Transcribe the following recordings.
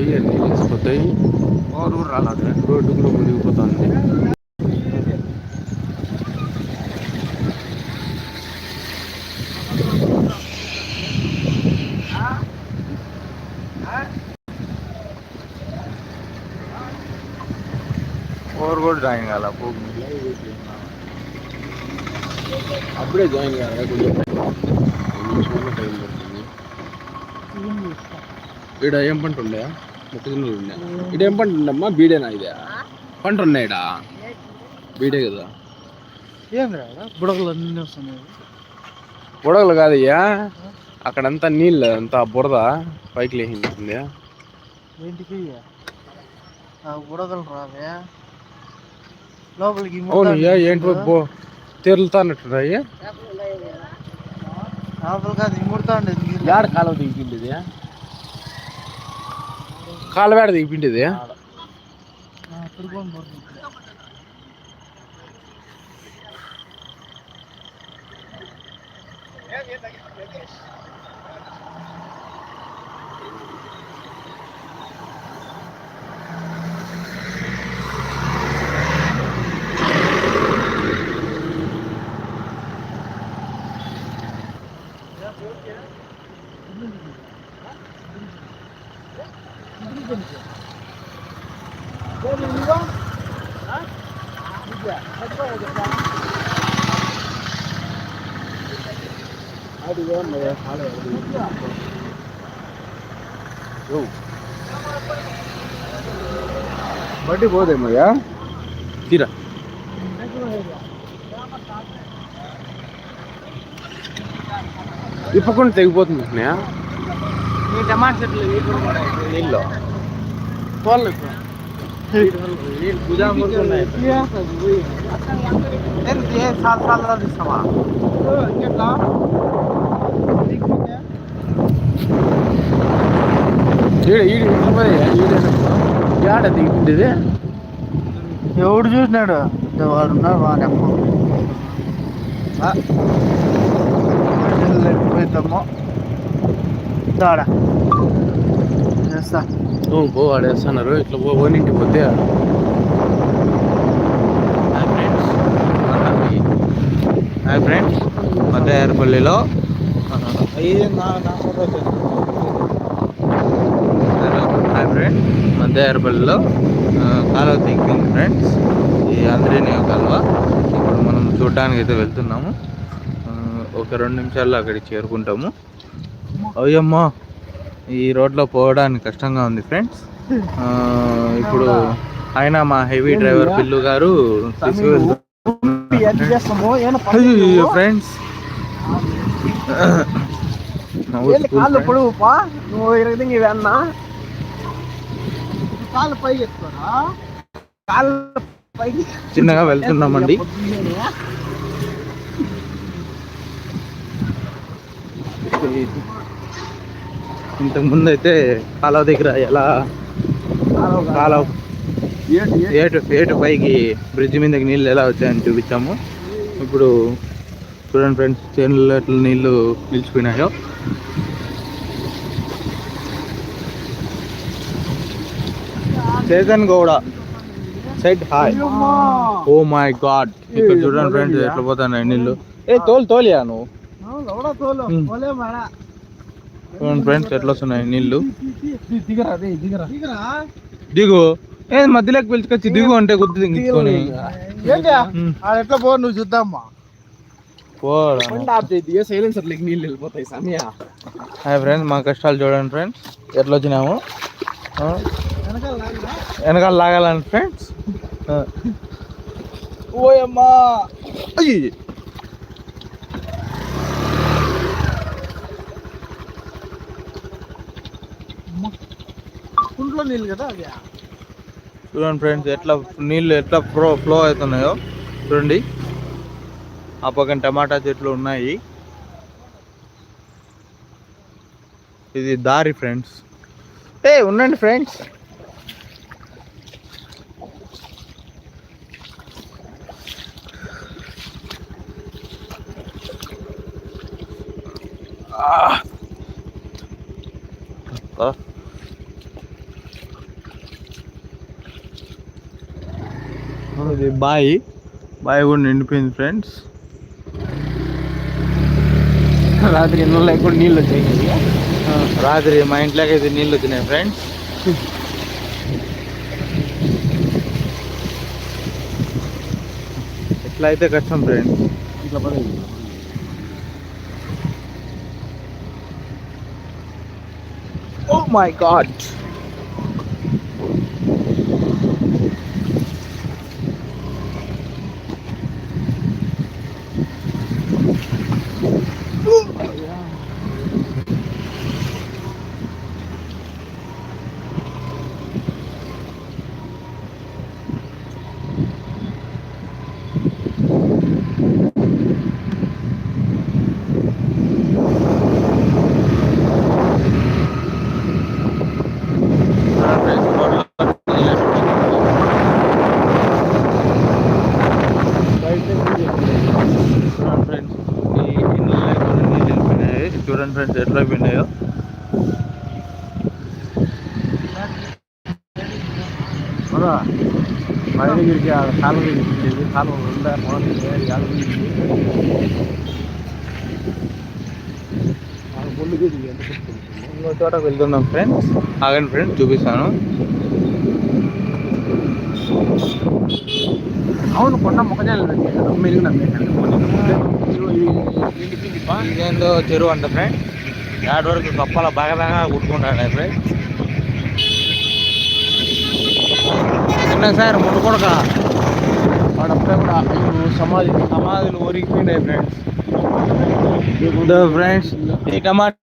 बताई एंटीनेस बताई और और हालात है रोड को मुझे पता नहीं और वो जाएँगे आपको அப்படியே ஜாயின் ஆகிறேன் கொஞ்சம் இங்கிலீஷ் மாதிரி டைம் இடம் ஏன் பண்ணிட்டு இல்லையா ఇక్కడ ఏం పంట ఉండమ్మా బీడేనా ఇదే పంట ఉన్నాయి ఈడ బీడే కదా ఏం రాదా బుడగలు అన్నీ వస్తున్నాయి బుడగలు కాదయ్యా అక్కడంతా నీళ్ళు అంతా బురద పైకి లేచింది ఏంటికి ఆ బుడగలు రావే లోపలికి అవును అయ్యా ఏంటి పో తెరులుతానట్టున్నాయి లోపల కాదు ఇమ్ముడుతా ఉండేది నీళ్ళు. యాడ కాలువ దిగిపిండేది కాలువ ఏడ దిగిపిండేది ఆ, తిరుపతి పోతుంది. బట్టి పోదేమయ్యా తీరా ఇప్పకుండా తెగిపోతుంది కృష్ణయ్య. ఈ టమాటా చెట్లు. నీళ్ళు? ఏ సాల్ సాల్ తీస్తావా? ఇంకెట్లా. యాడ దిగిపిండేది ఎవడు చూసినాడు? వాడు ఉన్నాడు వాని అమ్మ. పోయిద్దాము. దాడా చేస్తా. అవును పో ఆడేస్తున్నారు ఇట్లా పో ఓనింటి పోతే హాయ్ ఫ్రెండ్స్ హాయ్ ఫ్రెండ్స్ మద్దయారపల్లిలో హాయ్ ఫ్రెండ్స్ మద్దయారపల్లిలో కాలువ థింకింగ్ ఫ్రెండ్స్ ఈ ఆంధ్రేనియ కాలువ. ఇప్పుడు మనం చూడడానికి అయితే వెళ్తున్నాము ఒక రెండు నిమిషాల్లో అక్కడికి చేరుకుంటాము. అయ్యమ్మా ఈ రోడ్లో పోవడానికి కష్టంగా ఉంది ఫ్రెండ్స్. ఇప్పుడు ఆయన మా హెవీ డ్రైవర్ పిల్లు గారు ఫ్రెండ్స్. కాళ్ళు నువ్వు కాళ్ళు కాళ్ళు పైకి చిన్నగా వెళ్తున్నామండి. ఇంతకు ముందు అయితే కాలువ దగ్గర ఎలా కాలువ ఏటు ఏటు? పైకి బ్రిడ్జ్ మీదకి నీళ్ళు ఎలా వచ్చాయని చూపించాము. ఇప్పుడు చూడండి ఫ్రెండ్స్ చేనుల్లో ఎట్లా నీళ్ళు నిలిచిపోయినాయో. Chetan Gowda. Set hi oh my. God ఇక్కడ చూడండి ఫ్రెండ్స్ ఎట్లా పోతున్నాయి నీళ్ళు. ఏ తోలు తోలియా నువ్వు ఎవడో తోలు ఉమ్. పోలే మాడా చూడండి ఫ్రెండ్స్ ఎట్లా వస్తున్నాయి నీళ్ళు దిగు. ఏ మధ్యలోకి పిలుచుకొచ్చి దిగు అంటే గుర్తు. ఆడ ఎట్లా పో నువ్వు పోరా వెళ్ళిపోతాయి సమయ. హాయ్ ఫ్రెండ్స్ మా కష్టాలు చూడండి ఫ్రెండ్స్. ఎట్లా వచ్చినాము? వెనకాల లాగాలని ఫ్రెండ్స్. ఓయమ్మా. అయ్యి నీళ్ళు కదా అవి చూడండి ఫ్రెండ్స్ ఎట్లా నీళ్ళు ఎట్లా ఫ్లో ఫ్లో అవుతున్నాయో చూడండి. ఆ పక్కన టమాటా చెట్లు ఉన్నాయి. ఇది దారి ఫ్రెండ్స్. ఏ ఉండండి ఫ్రెండ్స్. ఇది బాయి. బాయి కూడా నిండిపోయింది ఫ్రెండ్స్. రాత్రి ఎన్నో లేకుండా నీళ్ళు వచ్చాయి. రాత్రి మా ఇంట్లోకి అయితే నీళ్ళు వచ్చినాయి ఫ్రెండ్స్. ఎట్లా అయితే కష్టం ఫ్రెండ్స్. ఇట్లా పడేది. ఓ మై గాడ్ ఫ్రెండ్స్ ఈ ఇల్లు లేకుండా నీళ్ళు వెళ్ళిపోయినాయి చూడండి ఫ్రెండ్స్ ఎట్లా పోయినాయో మా దగ్గరికి ఆ కాలువ దగ్గరికి కాలువ ఉందా బాగుంది కాలువ పొల్లు ఎంత పెట్టుకుంటుంది ఇంకో చోట వెళ్తున్నాం ఫ్రెండ్స్ ఆగండి ఫ్రెండ్స్ చూపిస్తాను అవును కొన్న మొక్కజొన్నలు పెట్టారు మెరుగున ఇదేందో చెరువు అంట ఫ్రెండ్స్ ఏడు వరకు కప్పల బాగా బాగా కుట్టుకుంటాడు ఫ్రెండ్స్ చిన్న సార్ ముందు కొడక. వాడప్పుడే కూడా సమాధి. సమాధులు ఒరిగిపోయినాయి ఫ్రెండ్స్ ఫ్రెండ్స్ ఈ టమాటా.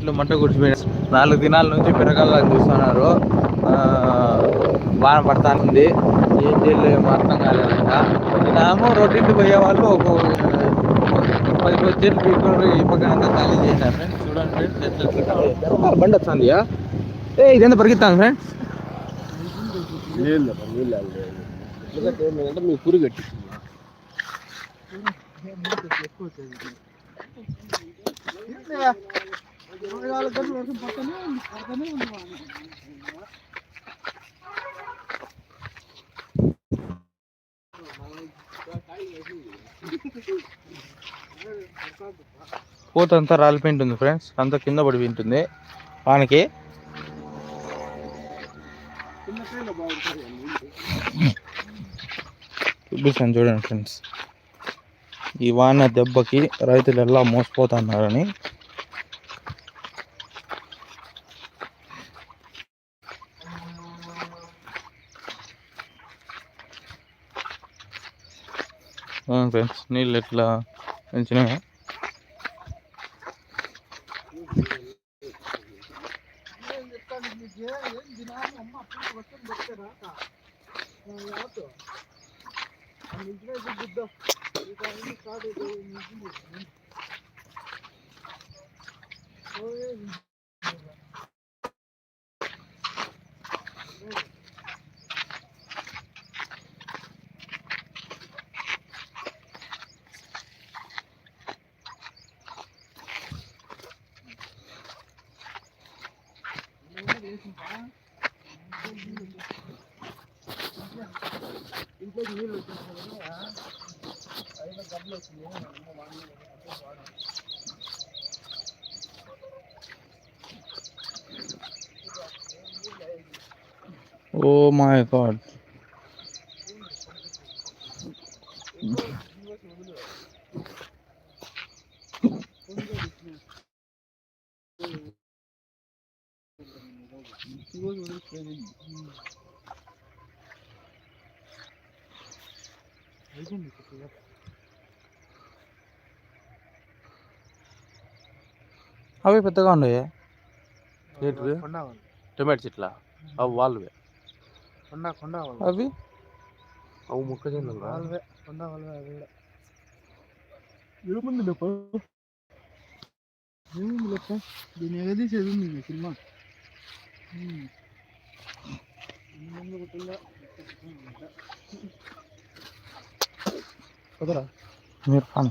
చెట్లు మంట గుడిచిపోయినాయి. నాలుగు దినాల నుంచి పిరగాళ్ళకి చూస్తున్నారు. ఆ, వాన పడతా ఉంది ఏం చేయలేదు ఏమో అర్థం కాలేదు ఇంకా. నామో రొట్టింటి పోయే వాళ్ళు ఒక పది పది చెట్లు పీక్కొని ఈ పక్కన ఖాళీ ఫ్రెండ్స్ చూడండి ఫ్రెండ్స్ ఎట్లా ఎట్లా బండి వస్తుందియా? ఏ ఇదెంత పరిగెత్తాను ఫ్రెండ్స్ నీళ్ళు నీళ్ళు ఎందుకంటే పూత అంతా రాలిపోయి ఉంటుంది ఫ్రెండ్స్. అంతా కింద పడి ఉంటుంది వానికి చూపిస్తాను చూడండి ఫ్రెండ్స్. ఈ వాన దెబ్బకి రైతులు ఎలా మోసపోతున్నారని ఫ్రెండ్స్ నీళ్ళు ఎట్లా పెంచినాయో ఓ మై గాడ్ అవి పెద్దగా ఉన్నాయి. ఏంటివి కొండ టొమాటో చెట్ల? అవి వాళ్ళవే. కొండ కొండ అవి? అవు మొక్కజొన్నలు? రా వాళ్ళవే కొండ వాళ్ళవే అవి కూడా. ఏముంది లేప ఏముంది లెక్క దీని ఎగదీసేది ఉంది ఈ సినిమా? కుదరా మీరు కానీ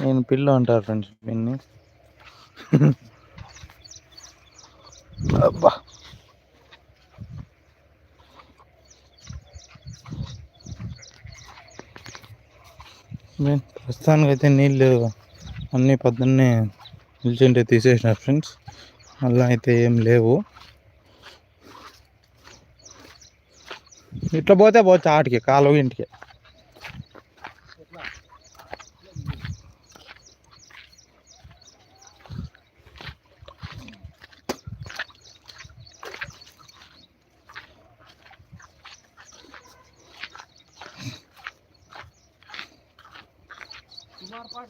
నేను పిల్ల అంటారు ఫ్రెండ్స్ పిన్ని అబ్బా. ప్రస్తుతానికి అయితే నీళ్ళు అన్నీ పొద్దున్నే నిల్చుంటే తీసేసినారు ఫ్రెండ్స్. మళ్ళీ అయితే ఏం లేవు. ఇట్లా పోతే పోతే ఆటికి కాలువ ఇంటికి.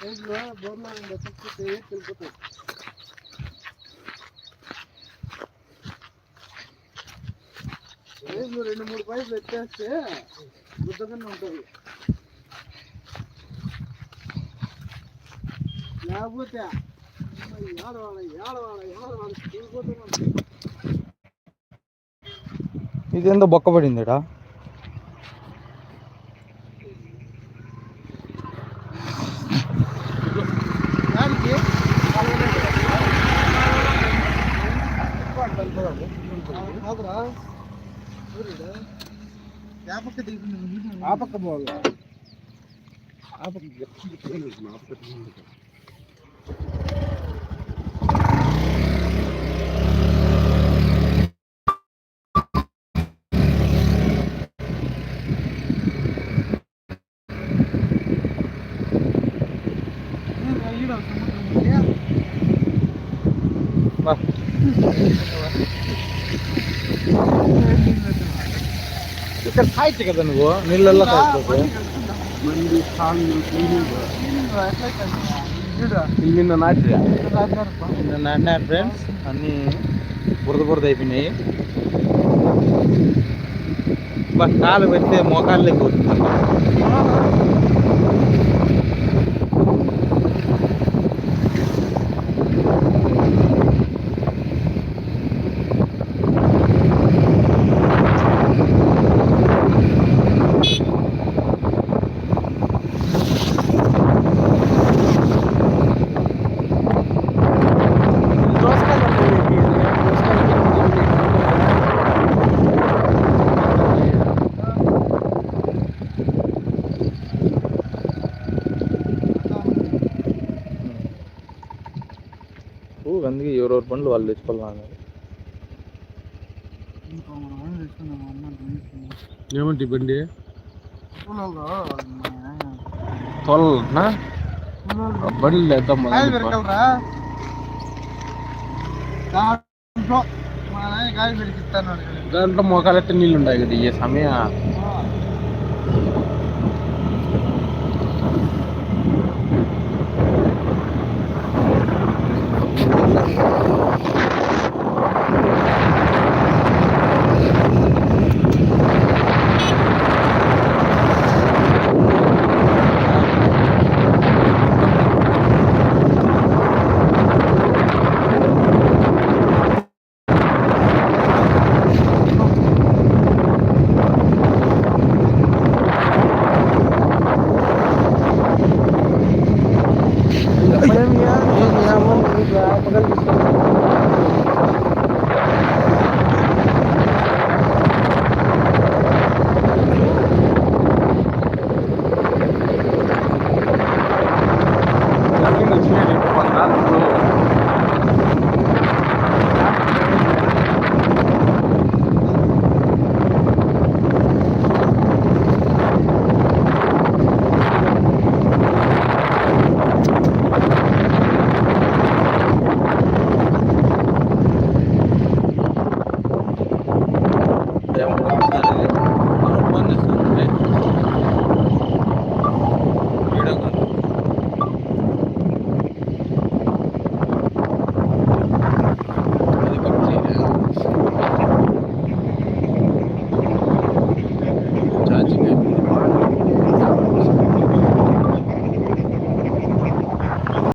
బోర్లో బోర్లో ఎత్తకపోతే వెళ్ళిపోతాయి రెండు మూడు పైపులు ఎత్తేస్తే గుద్దగానే ఉంటుంది లేకపోతే ఏడవాళ్ళ ఏడవాళ్ళ ఏడవాళ్ళ వెళ్ళిపోతున్నాను ఇదేందో బొక్క పడింది ఆ పక్క పోవాలి. ఆ పక్క ఇక్కడ సాయిచ్చు కదా నువ్వు? నీళ్ళల్లో కాళ్ళు నిన్న నాటిరా. నిన్న అన్నారు ఫ్రెండ్స్ అన్నీ బురద బురద అయిపోయినాయి. బా కాలు పెడితే మోకాళ్ళే పోతుంది వాళ్ళు తెచ్చుకోవాలన్నారు ఏమంటే బండి తోలనా? బండి లేద్దాం దాంట్లో మోకాలెత్తే నీళ్ళు ఉన్నాయి కదా ఈ సమయం.